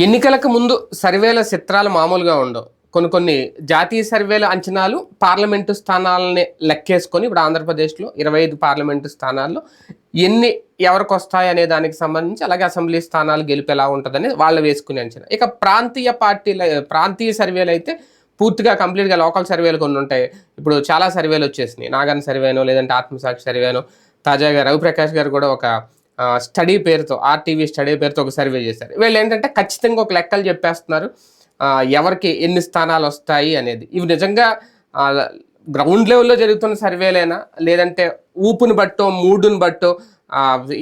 ఎన్నికలకు ముందు సర్వేల చిత్రాలు మామూలుగా ఉండవు. కొన్ని కొన్ని జాతీయ సర్వేల అంచనాలు పార్లమెంటు స్థానాలని లెక్కేసుకొని ఇప్పుడు ఆంధ్రప్రదేశ్లో ఇరవై ఐదు పార్లమెంటు స్థానాల్లో ఎన్ని ఎవరికి వస్తాయి అనే దానికి సంబంధించి అలాగే అసెంబ్లీ స్థానాలు గెలుపు ఎలా ఉంటుందని వాళ్ళు వేసుకునే అంచనా. ఇక ప్రాంతీయ పార్టీల ప్రాంతీయ సర్వేలు అయితే పూర్తిగా కంప్లీట్గా లోకల్ సర్వేలు కొన్ని ఉంటాయి. ఇప్పుడు చాలా సర్వేలు వచ్చేసినాయి. నాగన్ సర్వేనో లేదంటే ఆత్మసాక్షి సర్వేనో తాజాగా రవిప్రకాష్ గారు కూడా ఒక స్టడీ పేరుతో ఆర్టీవీ స్టడీ పేరుతో ఒక సర్వే చేశారు. వీళ్ళు ఏంటంటే ఖచ్చితంగా ఒక లెక్కలు చెప్పేస్తున్నారు. ఎవరికి ఎన్ని స్థానాలు వస్తాయి అనేది. ఇవి నిజంగా గ్రౌండ్ లెవెల్లో జరుగుతున్న సర్వేలేనా? లేదంటే ఊపుని బట్టో మూడుని బట్టో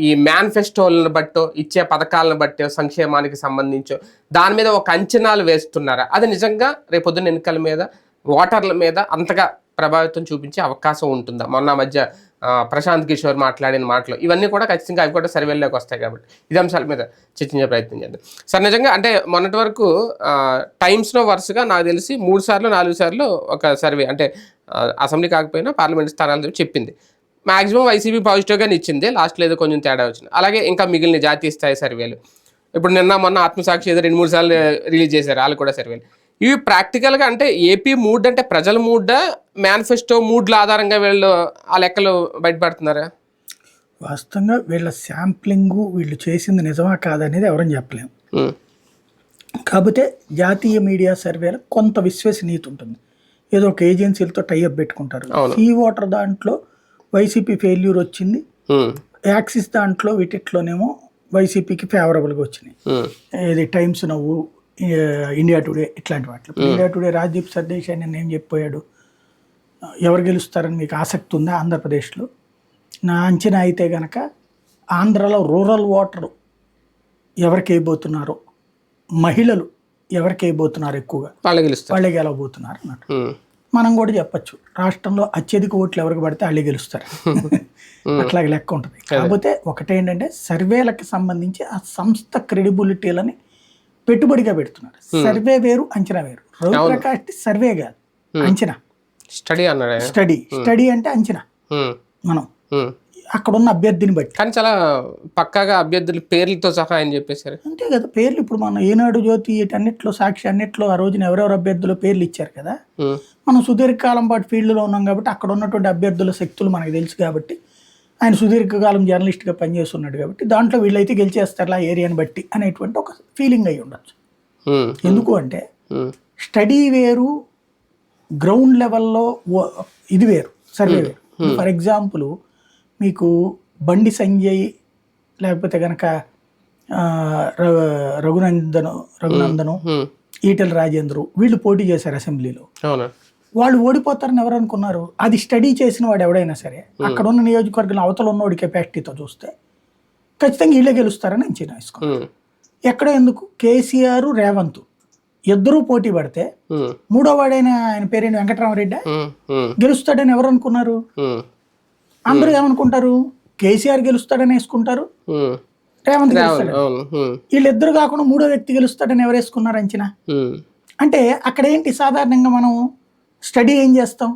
ఈ మేనిఫెస్టోలను బట్టో ఇచ్చే పథకాలను బట్టో సంక్షేమానికి సంబంధించో దాని మీద ఒక అంచనాలు వేస్తున్నారా? అది నిజంగా రేపొద్దున ఎన్నికల మీద ఓటర్ల మీద అంతగా ప్రభావితం చూపించే అవకాశం ఉంటుందా? మొన్న మధ్య ప్రశాంత్ కిషోర్ మాట్లాడిన మాటలు ఇవన్నీ కూడా ఖచ్చితంగా అవి కూడా సర్వేల్లోకి వస్తాయి కాబట్టి ఇది అంశాల మీద చర్చించే ప్రయత్నం చేద్దాం. సార్ నిజంగా అంటే మొన్నటి వరకు టైమ్స్లో వరుసగా నాకు తెలిసి మూడు సార్లు నాలుగు సార్లు ఒక సర్వే అంటే అసెంబ్లీ కాకపోయినా పార్లమెంట్ స్థానాలు చెప్పింది. మాక్సిమం వైసీపీ పాజిటివ్గానే ఇచ్చింది లాస్ట్లో ఏదో కొంచెం తేడా వచ్చింది. అలాగే ఇంకా మిగిలిన జాతీయ స్థాయి సర్వేలు. ఇప్పుడు నిన్న మొన్న ఆత్మసాక్షి ఏదో రెండు మూడు సార్లు రిలీజ్ చేశారు వాళ్ళు కూడా సర్వేలు. ఇవి ప్రాక్టికల్గా అంటే ఏపీ మూడ్ అంటే ప్రజల మూడ్ మేనిఫెస్టో మూడ్ల ఆధారంగా వీళ్ళు ఆ లెక్కలు బయటపడుతున్నారా? వాస్తవంగా వీళ్ళ శాంప్లింగ్ వీళ్ళు చేసింది నిజమా కాదనేది ఎవరని చెప్పలేము కాకపోతే జాతీయ మీడియా సర్వేలో కొంత విశ్వసనీయత ఉంటుంది. ఏదో ఒక ఏజెన్సీలతో టైఅప్ పెట్టుకుంటారు. ఈ ఓటర్ దాంట్లో వైసీపీ ఫెయిల్యూర్ వచ్చింది. యాక్సిస్ దాంట్లో వీటిట్లోనేమో వైసీపీకి ఫేవరబుల్గా వచ్చినాయి. ఇది టైమ్స్ నవ్వు ఇండియా టుడే ఇట్లాంటి వాటిలో. ఇండియా టుడే రాజ్దీప్ సర్దేశ్ అని ఏం చెప్పాడు? ఎవరు గెలుస్తారని మీకు ఆసక్తి ఉందా ఆంధ్రప్రదేశ్లో? నా అంచనా అయితే గనక ఆంధ్రలో రూరల్ ఓటర్ ఎవరికి వేయబోతున్నారో మహిళలు ఎవరికి వేయబోతున్నారు ఎక్కువగా వాళ్ళు గెలుస్తారు. వాళ్ళే గెలవబోతున్నారు అన్నట్టు మనం కూడా చెప్పొచ్చు. రాష్ట్రంలో అత్యధిక ఓట్లు ఎవరికి పడితే వాళ్ళే గెలుస్తారు. అట్లాగే లెక్క ఉంటుంది. కాకపోతే ఒకటేంటంటే సర్వేలకు సంబంధించి ఆ సంస్థ క్రెడిబిలిటీలని పెట్టుబడిగా పెడుతున్నారు. సర్వే వేరు అంచనా వేరు. రవిప్రకాష్ సర్వే కాదు. అంచనా. స్టడీ అన్నాడు. స్టడీ. స్టడీ అంటే అంచనా. మనం. అక్కడ ఉన్న అభ్యర్థిని బట్టి. కానీ చాలా పక్కాగా అభ్యర్థుల పేర్లతో సహా ఆయన చెప్పేశారు. అంతే కదా పేర్లు ఇప్పుడు మనం ఏనాడు జ్యోతి వీటన్నిటిలో సాక్షి అన్నిట్లో ఆ రోజున ఎవరెవరు అభ్యర్థుల పేర్లు ఇచ్చారు కదా? మనం సుదీర్ఘకాలం పాటు ఫీల్డ్లో ఉన్నాం కాబట్టి అక్కడ ఉన్నటువంటి అభ్యర్థుల శక్తులు మనకు తెలుసు కాబట్టి ఆయన సుదీర్ఘకాలం జర్నలిస్ట్గా పనిచేస్తున్నాడు కాబట్టి దాంట్లో వీళ్ళైతే గెలిచేస్తారు ఆ ఏరియాని బట్టి అనేటువంటి ఒక ఫీలింగ్ అయి ఉండొచ్చు. ఎందుకు అంటే స్టడీ వేరు గ్రౌండ్ లెవెల్లో ఇది వేరు సర్వే వేరు. ఫర్ ఎగ్జాంపుల్ మీకు బండి సంజయ్ లేకపోతే కనుక రఘునందను రఘునందను. ఈటెల రాజేంద్రు వీళ్ళు పోటీ చేశారు అసెంబ్లీలో. వాళ్ళు ఓడిపోతారని ఎవరు అనుకున్నారు? అది స్టడీ చేసిన వాడు ఎవడైనా సరే అక్కడ ఉన్న నియోజకవర్గంలో అవతల ఉన్నవాడి కెపాసిటీతో చూస్తే ఖచ్చితంగా వీళ్ళే గెలుస్తారని అంచనా వేసుకున్నాం ఉమ్, ఎక్కడ ఎందుకు? కేసీఆర్ రేవంత్ ఇద్దరూ పోటీ పడితే మూడో వాడైన ఆయన పేరేంటి? వెంకటరామరెడ్డి? గెలుస్తాడని ఎవరు అనుకున్నారు? అందరూ ఏమనుకుంటారు? కేసీఆర్ గెలుస్తాడని వేసుకుంటారు. రేవంత్ గెలుస్తాడు వీళ్ళిద్దరు కాకుండా మూడో వ్యక్తి గెలుస్తాడని ఎవరు వేసుకున్నారు అంచనా? అంటే అక్కడ ఏంటి? సాధారణంగా మనం స్టడీ ఏం చేస్తాం.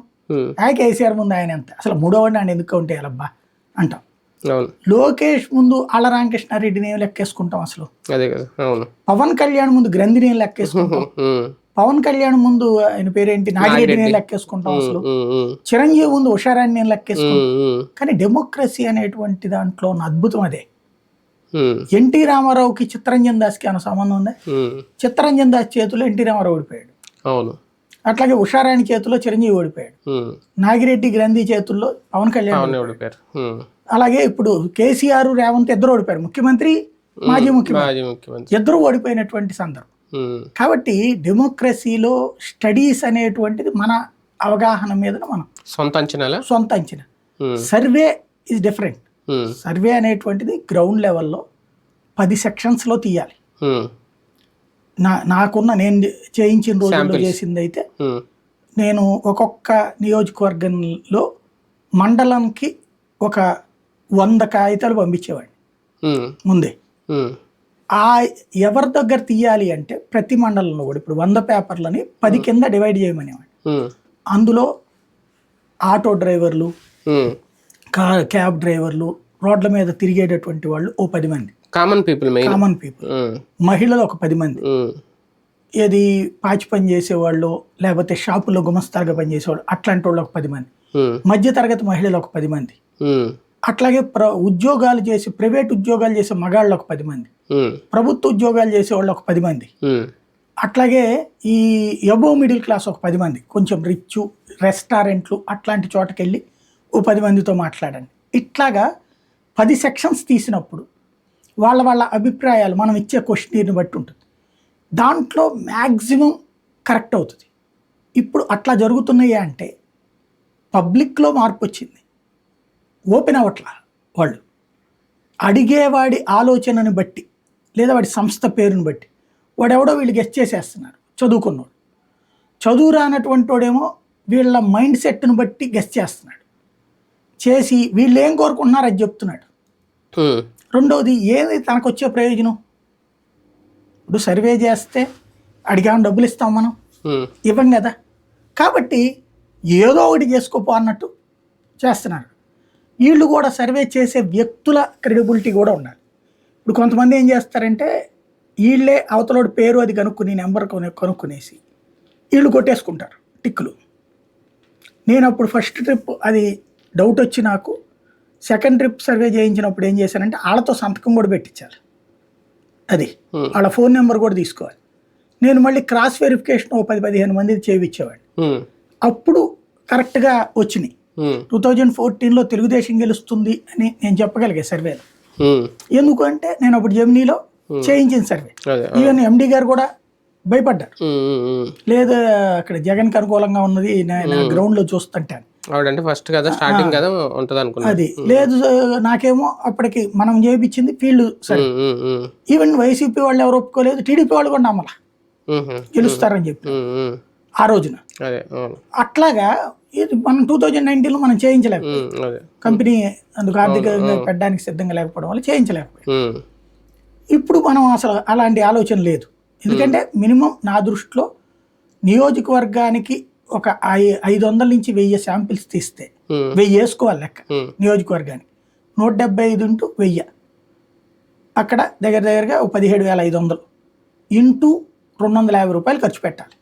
ఆ కేసీఆర్ ముందు ఆయన ఎంత? అసలు మూడో వాడిని ఆయన ఎందుకు ఉంటే అలబ్బా అంటాం. లోకేష్ ముందు ఆళ్ళ రామకృష్ణారెడ్డిని ఏం లెక్కేసుకుంటాం అసలు? అదే కదా అవును. పవన్ కళ్యాణ్ ముందు గ్రంథిని ఏం లెక్కేసుకుంటాం? పవన్ కళ్యాణ్ ముందు ఆయన పేరేంటి? నాగిరెడ్డిని ఏం లెక్కేసుకుంటాం అసలు? చిరంజీవి ముందు ఉషారాన్ని ఏం లెక్కేసుకుంటాం? కానీ డెమోక్రసీ అనేటువంటి దాంట్లో ఉన్న అద్భుతం అదే. ఎన్టీ రామారావుకి చిత్తరంజన్ దాస్కి ఏమైనా సంబంధం ఉందా. చిత్తరంజన్ దాస్ చేతిలో ఎన్టీ రామారావు ఓడిపోయాడు. అవును. అట్లాగే ఉషారాణి చేతిలో చిరంజీవి ఓడిపోయాడు. నాగిరెడ్డి గ్రంథి చేతుల్లో పవన్ కళ్యాణ్ ఓడిపోయారు. అలాగే ఇప్పుడు కేసీఆర్ రేవంత్ ఇద్దరు ఓడిపోయారు. ముఖ్యమంత్రి మాజీ ముఖ్యమంత్రి. ఇద్దరు ఓడిపోయినటువంటి సందర్భం. కాబట్టి డెమోక్రసీలో స్టడీస్ అనేటువంటిది మన అవగాహన మీద మనం సొంత అంచనాలా? సొంత అంచనా. సర్వే ఇస్ డిఫరెంట్ సర్వే అనేటువంటిది గ్రౌండ్ లెవెల్లో పది సెక్షన్స్లో తీయాలి. ఉమ్, నా నాకున్న నేను చేయించిన రోజుల్లో. చేసింది అయితే ఉమ్, నేను ఒక్కొక్క నియోజకవర్గంలో మండలంకి ఒక వంద కాగితాలు పంపించేవాడిని. ఉమ్, ముందే. ఉమ్, ఆ ఎవరి దగ్గర తీయాలి అంటే ప్రతి మండలంలో కూడా ఇప్పుడు వంద పేపర్లని పది కింద డివైడ్ చేయమనేవాడిని ఉమ్, అందులో ఆటో డ్రైవర్లు. కార్ క్యాబ్ డ్రైవర్లు రోడ్ల మీద తిరిగేటటువంటి వాళ్ళు ఓ పది మంది. కామన్ పీపుల్ కామన్ పీపుల్ మహిళలు ఒక పది మంది. ఏది పాచి పని చేసేవాళ్ళు లేకపోతే షాపులో గుమస్తాలుగా పనిచేసేవాళ్ళు అట్లాంటి వాళ్ళు ఒక పది మంది. మధ్య తరగతి మహిళలు ఒక పది మంది. అట్లాగే ప్ర ఉద్యోగాలు చేసి ప్రైవేట్ ఉద్యోగాలు చేసే మగాళ్ళు ఒక పది మంది. ప్రభుత్వ ఉద్యోగాలు చేసే వాళ్ళు ఒక పది మంది. అట్లాగే ఈ ఎబో మిడిల్ క్లాస్ ఒక పది మంది. కొంచెం రిచ్ రెస్టారెంట్లు అట్లాంటి చోటకి వెళ్ళి ఓ పది మందితో మాట్లాడండి. ఇట్లాగా పది సెక్షన్స్ తీసినప్పుడు వాళ్ళ వాళ్ళ అభిప్రాయాలు మనం ఇచ్చే క్వశ్చనీర్ని బట్టి ఉంటుంది. దాంట్లో మ్యాక్సిమం కరెక్ట్ అవుతుంది. ఇప్పుడు అట్లా జరుగుతున్నాయి అంటే పబ్లిక్లో మార్పు వచ్చింది. ఓపెన్ అవ్వట్ల వాళ్ళు. అడిగేవాడి ఆలోచనని బట్టి లేదా వాడి సంస్థ పేరుని బట్టి వాడెవడో వీళ్ళు గెస్ట్ చేసేస్తున్నారు చదువుకున్నవాడు చదువు రానటువంటి వాడేమో వీళ్ళ మైండ్ సెట్ని బట్టి గెస్ట్ చేస్తున్నాడు. చేసి వీళ్ళు ఏం కోరుకుంటున్నారు అది చెప్తున్నాడు. రెండవది ఏది తనకు వచ్చే ప్రయోజనం? ఇప్పుడు సర్వే చేస్తే అడిగామని డబ్బులు ఇస్తాం మనం ఇవ్వం కదా. కాబట్టి ఏదో ఒకటి చేసుకోపో అన్నట్టు చేస్తున్నారు. వీళ్ళు కూడా సర్వే చేసే వ్యక్తుల క్రెడిబిలిటీ కూడా ఉండాలి. ఇప్పుడు కొంతమంది ఏం చేస్తారంటే వీళ్ళే అవతలోడి పేరు అది కనుక్కుని నెంబర్ కొను కనుక్కునేసి వీళ్ళు కొట్టేసుకుంటారు టిక్కులు. నేను అప్పుడు ఫస్ట్ ట్రిప్ అది డౌట్ వచ్చి నాకు సెకండ్ ట్రిప్ సర్వే చేయించినప్పుడు ఏం చేశానంటే వాళ్ళతో సంతకం కూడా పెట్టించాలి అది వాళ్ళ ఫోన్ నెంబర్ కూడా తీసుకోవాలి. నేను మళ్ళీ క్రాస్ వెరిఫికేషన్ ఓ పది పదిహేను మంది చేయించేవాడిని అప్పుడు కరెక్ట్గా వచ్చినాయి. టూ థౌజండ్ ఫోర్టీన్లో తెలుగుదేశం గెలుస్తుంది అని నేను చెప్పగలిగే సర్వేలో. ఎందుకంటే నేను అప్పుడు జమినీలో చేయించిన సర్వే. ఈవెన్ ఎండి గారు కూడా భయపడ్డారు. లేదు అక్కడ జగన్కి అనుకూలంగా ఉన్నది నేను గ్రౌండ్లో చూస్తుంటే అని. ఆవిడంటే ఫస్ట్ కదా స్టార్టింగ్ కదా ఉంటది అనుకున్నా అది లేదు నాకేమో అప్పటికి మనం చేయించింది ఫీల్డ్ సరే. ఈవెన్ వైసీపీ వాళ్ళు ఎవరు ఒప్పుకోలేదు టీడీపీ వాళ్ళు కూడా నమ్మల. గెలుస్తారని చెప్పి. ఆ రోజున. అట్లాగా ఇది మనం టూ థౌజండ్ నైన్టీన్లో మనం చేయించలేము కంపెనీ అందుకు ఆర్థికంగా పెట్టడానికి సిద్ధంగా లేకపోవడం వల్ల చేయించలేకపోయాం. ఇప్పుడు మనం అసలు అలాంటి ఆలోచన లేదు. ఎందుకంటే మినిమం నా దృష్టిలో నియోజకవర్గానికి ఒక ఐదు వందల నుంచి వెయ్యి శాంపిల్స్ తీస్తే వెయ్యి వేసుకోవాలి లెక్క నియోజకవర్గానికి. నూట డెబ్బై ఐదు ఇంటూ వెయ్యి. అక్కడ దగ్గర దగ్గరగా ఒక పదిహేడు వేల ఐదు వందలు. ఇంటూ రెండు వందల యాభై రూపాయలు ఖర్చు పెట్టాలి.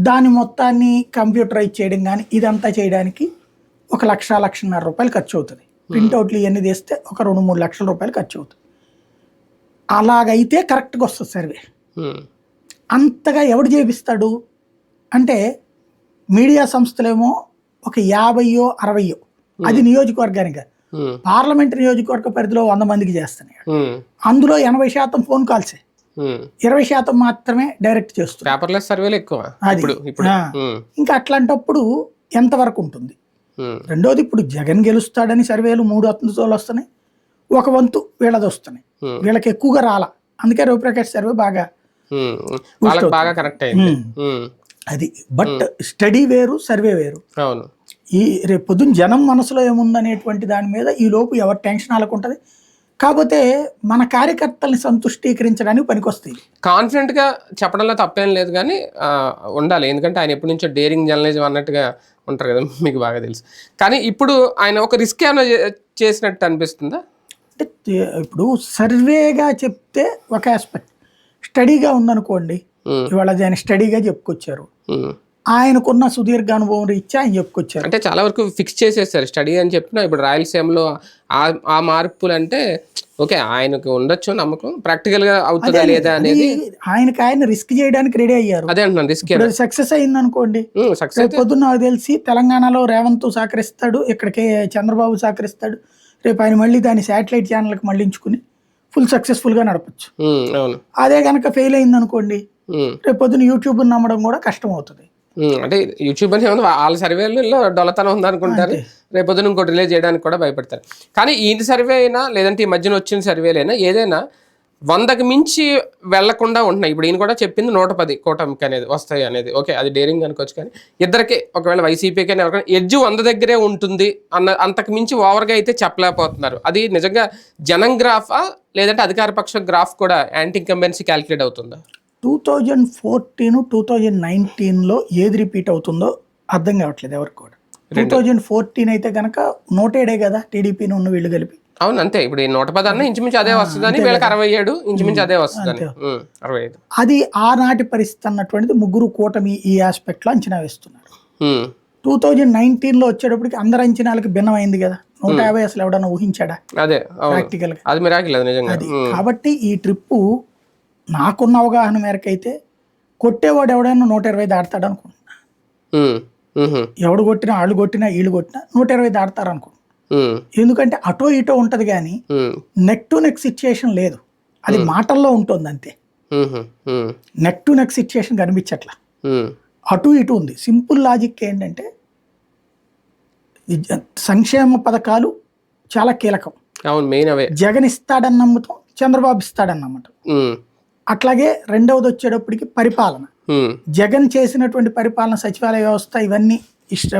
దాని మొత్తాన్ని కంప్యూటరైజ్ చేయడం కానీ ఇదంతా చేయడానికి ఒక లక్ష లక్షన్నర రూపాయలు ఖర్చు అవుతుంది. ప్రింట్అవుట్లు ఇవన్నీ తీస్తే ఒక రెండు మూడు లక్షల రూపాయలు ఖర్చు అవుతుంది. అలాగైతే కరెక్ట్గా వస్తుంది సర్వే. అంతగా ఎవడు చేపిస్తాడు? అంటే మీడియా సంస్థలేమో ఒక యాభైయో అరవయో. అది నియోజకవర్గానికి. పార్లమెంట్ నియోజకవర్గ పరిధిలో వంద మందికి చేస్తున్నాయి. అందులో ఎనభై శాతం ఫోన్ కాల్సే. ఇరవై శాతం మాత్రమే డైరెక్ట్ చేస్తున్నారు పేపర్లెస్ సర్వేలు ఎక్కువ ఇంకా అట్లాంటప్పుడు ఎంతవరకు ఉంటుంది? రెండోది ఇప్పుడు జగన్ గెలుస్తాడని సర్వేలు మూడు వంతులు వస్తున్నాయి. ఒక వంతు వీళ్ళది వస్తున్నాయి. వీళ్ళకి ఎక్కువగా రాల. అందుకే రవిప్రకాష్ సర్వే బాగా బాగా కరెక్ట్ అయింది. అది. బట్ స్టడీ వేరు సర్వే వేరు. అవును. ఈ రేపు పొద్దున్న జనం మనసులో ఏముందనేటువంటి దాని మీద ఈ లోపు ఎవరి టెన్షన్ వాళ్ళకు ఉంటుంది కాకపోతే మన కార్యకర్తల్ని సంతుష్టీకరించడానికి పనికొస్తాయి. కాన్ఫిడెంట్గా చెప్పడంలో తప్పేం లేదు కానీ ఉండాలి. ఎందుకంటే ఆయన ఎప్పటి నుంచో డేరింగ్ జర్నలిజం అన్నట్టుగా ఉంటారు కదా మీకు బాగా తెలుసు. కానీ ఇప్పుడు ఆయన ఒక రిస్క్ ఏమైనా చేసినట్టు అనిపిస్తుందా? అంటే ఇప్పుడు సర్వేగా చెప్తే ఒక ఆస్పెక్ట్ స్టడీగా ఉందనుకోండి ఇవాళ ఆయన స్టడీగా చెప్పుకొచ్చారు. ఆయనకున్న సుదీర్ఘ అనుభవం రీత్యా ఆయన చెప్పుకొచ్చారు. అంటే చాలా వరకు ఫిక్స్ చేసేసారు స్టడీ అని చెప్పిన ఇప్పుడు రాయలసీమలో ఆ ఆ మార్పులు అంటే ఓకే ఆయనకు ఉండొచ్చు నమ్మకం ప్రాక్టికల్గా అవుతుందా లేదా అనేది ఆయనకి ఆయన రిస్క్ చేయడానికి రెడీ అయ్యారు. అదే అంటున్నాను రిస్క్ సక్సెస్ అయింది అనుకోండి సక్సెస్ పొద్దున్న నాకు తెలిసి తెలంగాణలో రేవంత్ సహకరిస్తాడు ఇక్కడికే చంద్రబాబు సహకరిస్తాడు రేపు ఆయన మళ్ళీ దాన్ని శాటిలైట్ ఛానల్కి మళ్ళించుకుని ఫుల్ సక్సెస్ఫుల్గా నడపచ్చు. అవును. అదే కనుక ఫెయిల్ అయింది అనుకోండి రేపు పొద్దున్న యూట్యూబ్ నమ్మడం కూడా కష్టం అవుతుంది అంటే యూట్యూబ్ అని వాళ్ళ సర్వేలలో డొలతనం ఉందనుకుంటారు రేపొద్దున ఇంకోటి రిలీజ్ చేయడానికి కూడా భయపడతారు. కానీ ఈ సర్వే అయినా లేదంటే ఈ మధ్యన వచ్చిన సర్వేలైనా ఏదైనా వందకి మించి వెళ్ళకుండా ఉంటున్నాయి. ఇప్పుడు ఈయన కూడా చెప్పింది నూట పది కూటమికి అనేది వస్తాయి అనేది. ఓకే అది డేరింగ్ అనుకోవచ్చు కానీ ఇద్దరికి ఒకవేళ వైసీపీకి అయినా ఎవరికైనా ఎడ్జ్ వంద దగ్గరే ఉంటుంది అన్న అంతకు మించి ఓవర్గా అయితే చెప్పలేకపోతున్నారు. అది నిజంగా జనం గ్రాఫా లేదంటే అధికార పక్ష గ్రాఫ్ కూడా యాంటీ ఇంకంబెన్సీ క్యాలిక్యులేట్ అవుతుందా? Two thousand fourteen two thousand నైన్టీన్లో ఏది రిపీట్ అవుతుందో అర్థం కావట్లేదు ఎవరికి కూడా. టూ థౌజండ్ ఫోర్టీన్ అయితే కనుక నోటేడే కదా టీడీపీని ఉన్న వీళ్ళు కలిపి అవును అంతే. ఇప్పుడు ఈ నూట పది అన్న ఇంచుమించు అదే వస్తుందని వీళ్ళకి అరవై ఏడు ఇంచుమించు అదే వస్తుందని. ఉమ్, అరవై ఐదు. అది ఆనాటి పరిస్థితి అన్నటువంటిది ముగ్గురు కూటమి ఈ ఆస్పెక్ట్లో అంచనా వేస్తున్నారు. టూ థౌజండ్ నైన్టీన్లో వచ్చేటప్పటికి అందరి అంచనాలకి భిన్నమైంది కదా. నూట యాభై అసలు ఎవడన్నా ఊహించాడా? అదే అవును. ప్రాక్టికల్గా అది నిజంగా. కాబట్టి ఈ ట్రిప్పు నాకున్న అవగాహన మేరకు అయితే కొట్టేవాడు ఎవడైనా నూట ఇరవై దాడతాడు అనుకుంటున్నా. ఎవడు కొట్టినా వాళ్ళు కొట్టినా వీళ్ళు కొట్టినా నూట ఇరవై దాడతారు అనుకుంటున్నా. ఎందుకంటే అటో ఇటో ఉంటది కానీ నెక్ టు నెక్ సిచ్యుయేషన్ లేదు. అది మాటల్లో ఉంటుంది అంతే. నెక్ టు నెక్ సిచ్యుయేషన్ కనిపించట్లా. అటు ఇటు ఉంది. సింపుల్ లాజిక్ ఏంటంటే సంక్షేమ పథకాలు చాలా కీలకం. అవును మెయిన్ అవే. జగన్ ఇస్తాడని నమ్ముతాం చంద్రబాబు ఇస్తాడని నమ్మటం. అట్లాగే రెండవది వచ్చేటప్పటికి పరిపాలన. జగన్ చేసినటువంటి పరిపాలన సచివాలయ వ్యవస్థ ఇవన్నీ ఇష్ట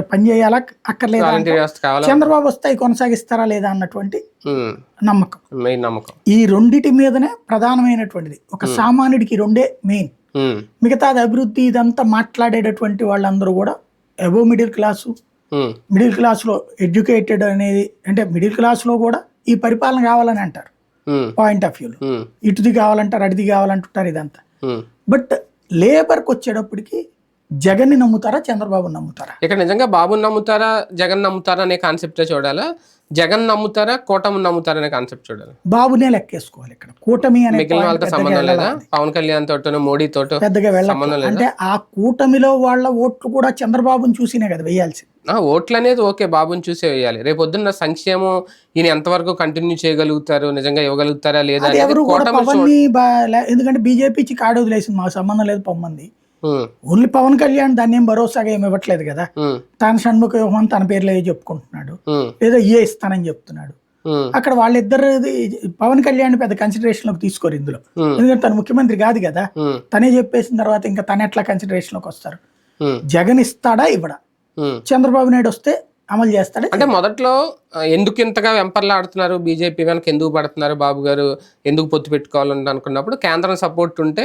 అక్కర్లేదా వాలంటీర్ వ్యవస్థ కావాలా? చంద్రబాబు వస్తాయి కొనసాగిస్తారా లేదా అన్నటువంటి నమ్మకం. మెయిన్ నమ్మకం. ఈ రెండిటి మీదనే ప్రధానమైనటువంటిది. ఒక సామాన్యుడికి రెండే మెయిన్. మిగతాది అభివృద్ధి ఇదంతా మాట్లాడేటటువంటి వాళ్ళందరూ కూడా అబో మిడిల్ క్లాసు మిడిల్ క్లాస్లో ఎడ్యుకేటెడ్ అనేది అంటే మిడిల్ క్లాస్లో కూడా ఈ పరిపాలన కావాలని అంటారు. పాయింట్ ఆఫ్ వ్యూలో ఇటుది కావాలంటారు అడిది కావాలంటుంటారు ఇదంతా. బట్ లేబర్కి వచ్చేటప్పటికి జగన్ని నమ్ముతారా చంద్రబాబు నమ్ముతారా? ఇక్కడ నిజంగా బాబుని నమ్ముతారా జగన్ నమ్ముతారా అనే కాన్సెప్టే చూడాలా? జగన్ నమ్ముతారా కూటమి నమ్ముతారా అనే కాన్సెప్ట్ చూడాలి? బాబునే లెక్కేసుకోవాలి ఇక్కడ. కూటమి అనే మిగిలిన వాళ్ళతో సంబంధం లేదా. పవన్ కళ్యాణ్ తోటో మోడీ తోటో పెద్దగా వెళ్ళాలి అంటే ఆ కూటమిలో వాళ్ళ ఓట్లు కూడా చంద్రబాబుని చూసినే కదా వేయాల్సింది. ఆ, ఓట్లు అనేది ఓకే బాబుని చూసే వేయాలి. రేపు పొద్దున్న సంక్షేమం ఈయన ఎంతవరకు కంటిన్యూ చేయగలుగుతారు నిజంగా ఇవ్వగలుగుతారా లేదా ఎవరు ఎందుకంటే బీజేపీ కాడు వదిలేసింది మాకు సంబంధం లేదు పొమ్మంది ఓన్లీ పవన్ కళ్యాణ్ దాన్ని ఏం భరోసాగా ఏమి ఇవ్వట్లేదు కదా. తన షణ్ముఖ వ్యూహం తన పేర్లో ఏ చెప్పుకుంటున్నాడు లేదా ఏ ఇస్తానని చెప్తున్నాడు. అక్కడ వాళ్ళిద్దరు పవన్ కళ్యాణ్ పెద్ద consideration లోకి తీసుకోరు ఇందులో. ఎందుకంటే తను ముఖ్యమంత్రి కాదు కదా. తనే చెప్పేసిన తర్వాత ఇంకా తన ఎట్లా consideration లోకి వస్తారు? జగన్ ఇస్తాడా ఇవ్వడా. చంద్రబాబు నాయుడు వస్తే అమలు చేస్తాడా? అంటే మొదట్లో ఎందుకు ఇంతగా వెంపర్లాడుతున్నారు బీజేపీ వెనక? ఎందుకు పడుతున్నారు బాబు గారు? ఎందుకు పొత్తు పెట్టుకోవాలని అనుకున్నప్పుడు కేంద్రం సపోర్ట్ ఉంటే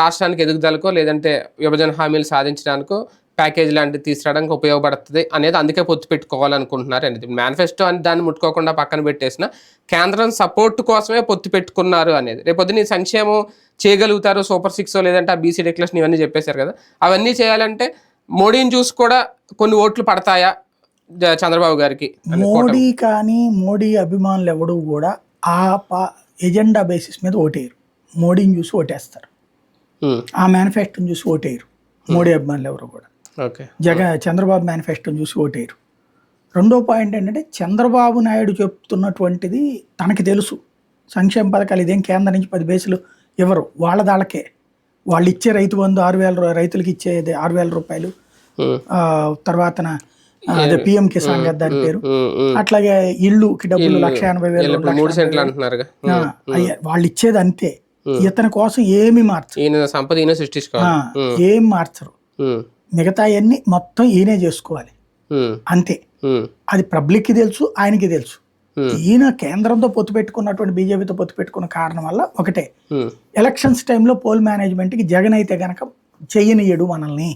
రాష్ట్రానికి ఎదుగుదలకో లేదంటే విభజన హామీలు సాధించడానికో ప్యాకేజ్ లాంటివి తీసుకురావడానికి ఉపయోగపడుతుంది అనేది అందుకే పొత్తు పెట్టుకోవాలనుకుంటున్నారు. అనేది మేనిఫెస్టో అని దాన్ని ముట్టుకోకుండా పక్కన పెట్టేసిన కేంద్రం సపోర్ట్ కోసమే పొత్తు పెట్టుకున్నారు అనేది. రేపొద్దున సంక్షేమం చేయగలుగుతారు సూపర్ సిక్స్ లేదంటే ఆ బీసీ డిక్లరేషన్ ఇవన్నీ చెప్పేశారు కదా. అవన్నీ చేయాలంటే మోడీని చూసి కూడా కొన్ని ఓట్లు పడతాయా చంద్రబాబు గారికి? మోడీ కానీ మోడీ అభిమానులు ఎవడు కూడా ఆ ఎజెండా బేసిస్ మీద ఓటేయరు. మోడీని చూసి ఓటేస్తారు. ఆ మేనిఫెస్టోని చూసి ఓటేయరు. మోడీ అభిమానులు ఎవరు కూడా. జగన్ చంద్రబాబు మేనిఫెస్టోని చూసి ఓటేయరు. రెండో పాయింట్ ఏంటంటే చంద్రబాబు నాయుడు చెప్తున్నటువంటిది తనకి తెలుసు. సంక్షేమ పథకాలు ఇదేం కేంద్రం నుంచి పది బేసులు ఇవ్వరు. వాళ్ళ దాళ్ళకే. వాళ్ళు ఇచ్చే రైతు బంధు ఆరు వేల రైతులకి ఇచ్చేది ఆరు వేల రూపాయలు. తర్వాతన ఆ, అదే పిఎం కిసాన్ కదా దాని పేరు. అట్లాగే ఇల్లుకి డబ్బులు లక్ష ఎనభై వేలు వాళ్ళు ఇచ్చేది అంతే. ఇతని కోసం ఏమి మార్చరు. ఈయన సంపద ఈయన ఆ, సృష్టించుకోవాలి ఏం మార్చరు. మిగతా అన్ని మొత్తం ఈయనే చేసుకోవాలి. అంతే. అది పబ్లిక్కి తెలుసు ఆయనకి తెలుసు. ఈయన కేంద్రంతో పొత్తు పెట్టుకున్నటువంటి బీజేపీతో పొత్తు పెట్టుకున్న కారణం వల్ల ఒకటే. ఎలక్షన్స్ టైంలో పోల్ మేనేజ్మెంట్కి జగన్ అయితే గనక చెయ్యనియడు మనల్ని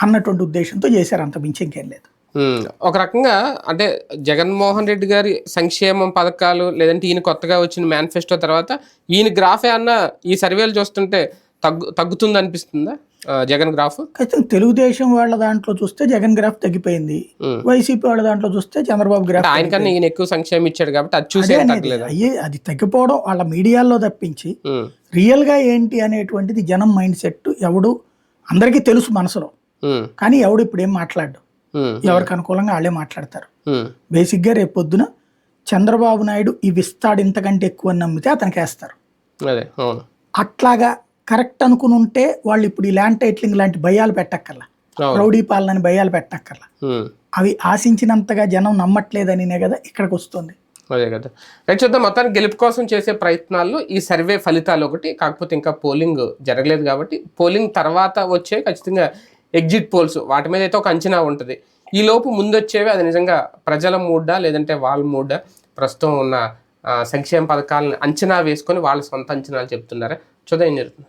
అన్నటువంటి ఉద్దేశంతో చేశారు. అంత మించి ఇంకేం లేదు. ఒక రకంగా అంటే జగన్మోహన్ రెడ్డి గారి సంక్షేమం పథకాలు లేదంటే ఈయన కొత్తగా వచ్చిన మేనిఫెస్టో తర్వాత ఈయన గ్రాఫే అన్న ఈ సర్వేలు చూస్తుంటే తగ్గు తగ్గుతుంది అనిపిస్తుందా? జగన్ గ్రాఫ్ ఖచ్చితంగా తెలుగుదేశం వాళ్ళ దాంట్లో చూస్తే జగన్ గ్రాఫ్ తగ్గిపోయింది. వైసీపీ వాళ్ళ దాంట్లో చూస్తే చంద్రబాబు గ్రాఫ్ ఆయనకన్నా ఈయన ఎక్కువ సంక్షేమం ఇచ్చాడు కాబట్టి అది చూసే అయ్యే అది తగ్గిపోవడం వాళ్ళ మీడియాలో తప్పించి ఉమ్, రియల్గా ఏంటి అనేటువంటిది జనం మైండ్ సెట్ ఎవడు? అందరికీ తెలుసు మనసులో. కానీ ఎవడు ఇప్పుడు ఏం మాట్లాడు? ఎవరికి అనుకూలంగా వాళ్ళే మాట్లాడతారు. బేసిక్గా రేపు పొద్దున చంద్రబాబు నాయుడు ఇవి ఇస్తాడు ఇంతకంటే ఎక్కువ నమ్మితే అతనికి వేస్తారు. అట్లాగా కరెక్ట్ అనుకుని ఉంటే వాళ్ళు ఇప్పుడు ఈ ల్యాండ్ టైట్లింగ్ లాంటి భయాలు పెట్టక్కర్లా. రౌడీ పాలనని భయాలు పెట్టక్కర్లా. అవి ఆశించినంతగా జనం నమ్మట్లేదనినే కదా ఇక్కడికి వస్తుంది. అదే కదా. రైట్ చూద్దాం మొత్తానికి గెలుపు కోసం చేసే ప్రయత్నాల్లో ఈ సర్వే ఫలితాలు ఒకటి కాకపోతే ఇంకా పోలింగ్ జరగలేదు కాబట్టి పోలింగ్ తర్వాత వచ్చే ఖచ్చితంగా ఎగ్జిట్ పోల్స్ వాటి మీద అయితే ఒక అంచనా ఉంటుంది. ఈ లోపు ముందొచ్చేవి అది నిజంగా ప్రజల మూడ్డా లేదంటే వాళ్ళ మూడ్డా? ప్రస్తుతం ఉన్న సంక్షేమ పథకాలను అంచనా వేసుకొని వాళ్ళ సొంత అంచనాలు చెప్తున్నారా. చూద్దాం ఏం జరుగుతుంది.